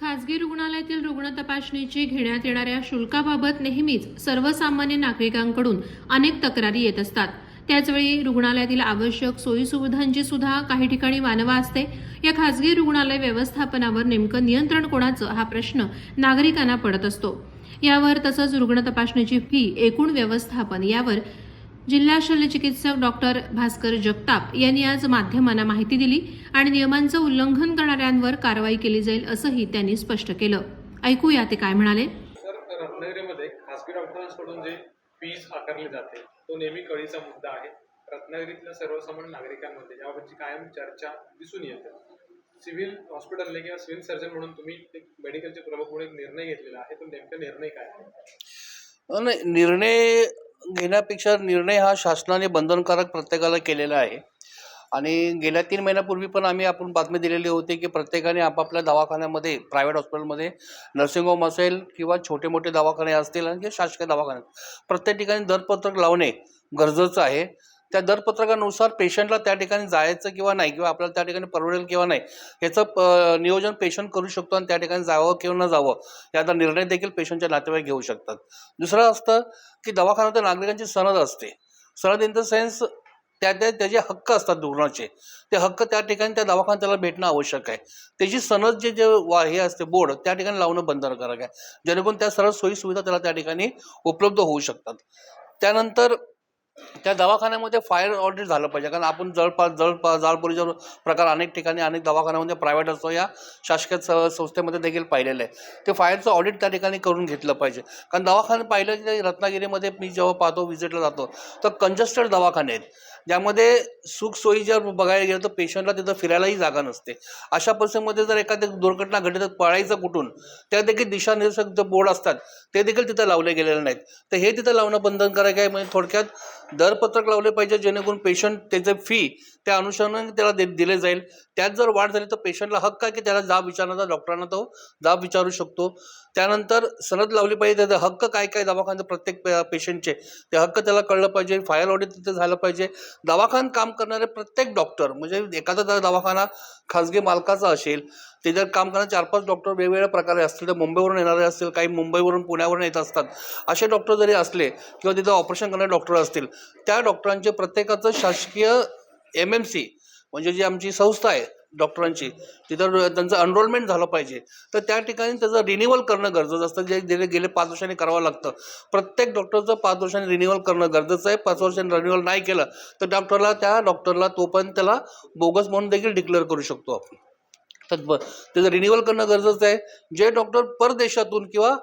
खासगी रुग्णालयातील रुग्ण तपासणीची घेण्यात येणाऱ्या शुल्काबाबत नेहमीच सर्वसामान्य नागरिकांकडून अनेक तक्रारी येत असतात. त्याचवेळी रुग्णालयातील आवश्यक सोयीसुविधांची सुद्धा काही ठिकाणी मानवा असते. या खासगी रुग्णालय व्यवस्थापनावर नेमकं नियंत्रण कोणाचं हा प्रश्न नागरिकांना पडत असतो. यावर तसंच रुग्ण तपासणीची फी एकूण व्यवस्थापन यावर जिल्हा शल्यचिकित्सक डॉक्टर भास्कर जगताप यांनी आज माध्यमांना माहिती दिली आणि नियमांचं उल्लंघन करणाऱ्यांवर कारवाई केली जाईल असंही त्यांनी स्पष्ट केलं. ऐकूया ते काय म्हणाले? सर रत्नागिरीमध्ये खासगी डॉक्टरांकडून जे फीज आकारली जाते तो नेहमी कळीचा मुद्दा आहे. रत्नागिरीतल्या सर्वसामान्य नागरिकांमध्ये याबाबतची कायम चर्चा दिसून येते. सिव्हिल हॉस्पिटलने किंवा सिव्हिल सर्जन म्हणून तुम्ही एक मेडिकलचे प्रमुख म्हणून एक निर्णय घेतलेला आहे. तो नेमका निर्णय काय आहे? नाही निर्णय घेण्यापेक्षा निर्णय हा शासनाने बंधनकारक प्रत्येकाला केलेला आहे. आणि गेल्या तीन महिन्यापूर्वी पण आम्ही आपण बातमी दिलेली होती की प्रत्येकाने आपापल्या दवाखान्यामध्ये प्रायव्हेट हॉस्पिटलमध्ये नर्सिंग होम असेल किंवा छोटे मोठे दवाखाने असतील आणि शासकीय दवाखाने प्रत्येक ठिकाणी दरपत्रक लावणे गरजेचं आहे. त्या दरपत्रकानुसार पेशंटला त्या ठिकाणी जायचं किंवा नाही किंवा आपल्याला त्या ठिकाणी परवडेल किंवा नाही याचं प नियोजन पेशंट करू शकतो आणि त्या ठिकाणी जावं किंवा न जावं याचा निर्णय देखील पेशंटच्या नातेवाईक घेऊ शकतात. दुसरं असतं की दवाखान्यात नागरिकांची सनद असते. सनद इन द सेन्स त्या त्या त्याचे हक्क असतात रुग्णाचे. ते हक्क त्या ठिकाणी त्या दवाखान्यात त्याला भेटणं आवश्यक आहे. त्याची सनद जे जे वा हे असते बोर्ड त्या ठिकाणी लावणं बंधनकारक आहे जेणेकरून त्या सर्व सोयीसुविधा त्याला त्या ठिकाणी उपलब्ध होऊ शकतात. त्यानंतर त्या दवाखान्यामध्ये फायर ऑडिट झालं पाहिजे. कारण आपण जळपास जळपा जाळपोरीचा प्रकार अनेक ठिकाणी अनेक दवाखान्यामध्ये प्रायव्हेट असतो. या शासकीय स- संस्थेमध्ये देखील पाहिलेलं आहे. ते फायरचं ऑडिट त्या ठिकाणी करून घेतलं पाहिजे. कारण दवाखाने पाहिलं की रत्नागिरीमध्ये मी जेव्हा पाहतो व्हिजिटला जातो तर कंजस्टेड दवाखाने आहेत. ज्यामध्ये सुखसोयी जर बघायला गेलं तर पेशंटला तिथं फिरायलाही जागा नसते. अशा परिस्थितीमध्ये जर एखादी दुर्घटना घडली तर पळायचं कुठून? त्या देखील दिशानिर्देशक जे बोर्ड असतात ते देखील तिथं लावले गेलेले नाहीत. तर हे तिथं लावणं बंधनकारक आहे. म्हणजे थोडक्यात दरपत्रक लावले पाहिजे जेणेकरून पेशंट त्याचे फी त्या अनुषंगाने त्याला दे दिले जाईल. त्यात जर वाढ झाली तर पेशंटला हक्क आहे की त्याला जाब विचारण्याचा डॉक्टरांना तो जाब विचारू शकतो. त्यानंतर सनद लावली पाहिजे त्याचे हक्क काय काय दवाखान्याचे प्रत्येक पेशंटचे ते हक्क त्याला कळलं पाहिजे फायर ऑडिट तिथे झालं पाहिजे. दवाखान काम करणारे प्रत्येक डॉक्टर म्हणजे एखादा जर दवाखाना खाजगी मालकाचा असेल ते जर काम करणारे चार पाच डॉक्टर वेगवेगळ्या प्रकारे असतील तर मुंबईवरून येणारे असतील काही मुंबईवरून पुण्यावरून येत असतात. असे डॉक्टर जरी असले किंवा तिथं ऑपरेशन करणारे डॉक्टर असतील त्या डॉक्टरांचे प्रत्येकाचं शासकीय एम एम सी म्हणजे जी आमची संस्था आहे डॉक्टरांची तिथं त्यांचं अनरोलमेंट झालं पाहिजे. तर त्या ठिकाणी त्याचं रिन्युअल करणं गरजेचं असतं. जे गेले गेले पाच वर्षांनी करावं लागतं. प्रत्येक डॉक्टरचं पाच वर्षांनी रिन्युअल करणं गरजेचं आहे. पाच वर्षांनी रिन्युअल नाही केलं तर डॉक्टरला त्या डॉक्टरला तो पण त्याला बोगस म्हणून देखील डिक्लेअर करू शकतो आपण. तर त्याचं रिन्युअल करणं गरजेचं आहे. जे डॉक्टर परदेशातून किंवा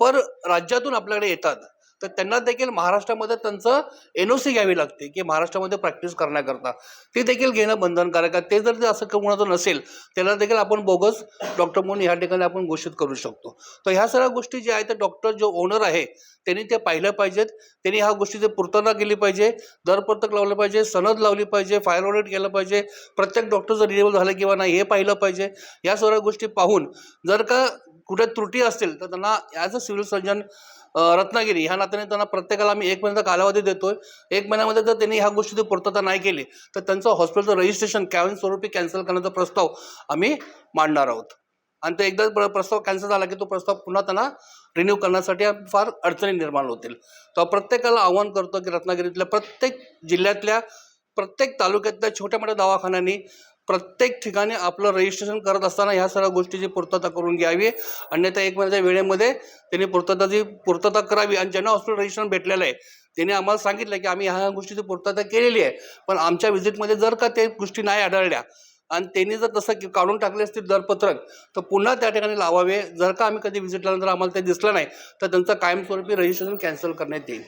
पर राज्यातून आपल्याकडे येतात तर त्यांना देखील महाराष्ट्रामध्ये त्यांचं एन ओ सी घ्यावी लागते की महाराष्ट्रामध्ये प्रॅक्टिस करण्याकरता. ते देखील घेणं बंधनकारक आहे. ते जर ते असं कोणाचं नसेल त्याला देखील आपण बोगस डॉक्टर म्हणून ह्या ठिकाणी आपण घोषित करू शकतो. तर ह्या सगळ्या गोष्टी ज्या आहेत त्या डॉक्टर जो ओनर आहे त्यांनी ते पाहिलं पाहिजेत. त्यांनी ह्या गोष्टीची पूर्तता केली पाहिजे. दरपत्रक लावलं पाहिजे सनद लावली पाहिजे फायर ऑडिट केलं पाहिजे. प्रत्येक डॉक्टर जर रिलेबल झालं किंवा नाही हे पाहिलं पाहिजे. या सगळ्या गोष्टी पाहून जर का कुठे त्रुटी असतील तर त्यांना as a civil surgeon Ratnagiri ह्या नात्याने त्यांना प्रत्येकाला आम्ही एक महिन्याचा कालावधी देतोय. एक महिन्यामध्ये जर त्यांनी ह्या गोष्टी पूर्तता नाही केली तर त्यांचं हॉस्पिटलचं रजिस्ट्रेशन कॅवन स्वरूपी कॅन्सल करण्याचा प्रस्ताव आम्ही मांडणार आहोत. आणि तो एकदा प्र- प्रस्ताव कॅन्सल झाला की तो प्रस्ताव पुन्हा त्यांना रिन्यू करण्यासाठी फार अडचणी निर्माण होतील. तर प्रत्येकाला आव्हान करतो की रत्नागिरीतल्या प्रत्येक जिल्ह्यातल्या प्रत्येक तालुक्यातल्या छोट्या मोठ्या दवाखान्यांनी प्रत्येक ठिकाणी आपलं रजिस्ट्रेशन करत असताना ह्या सर्व गोष्टीची पूर्तता करून घ्यावी. अन्यथा एक महिन्याच्या वेळेमध्ये त्यांनी पूर्तताची पूर्तता करावी आणि ज्यांना हॉस्पिटल रजिस्ट्रेशन भेटलेलं आहे त्यांनी आम्हाला सांगितलं की आम्ही ह्या गोष्टीची पूर्तता केलेली आहे. पण आमच्या व्हिजिटमध्ये जर का ते गोष्टी नाही आढळल्या आणि त्यांनी जर तसं की- काढून टाकले असतील दरपत्रक तर पुन्हा त्या ठिकाणी लावावे. जर का आम्ही कधी व्हिजिट आम्हाला ते दिसलं नाही तर त्यांचं कायमस्वरूपी रजिस्ट्रेशन कॅन्सल करण्यात येईल.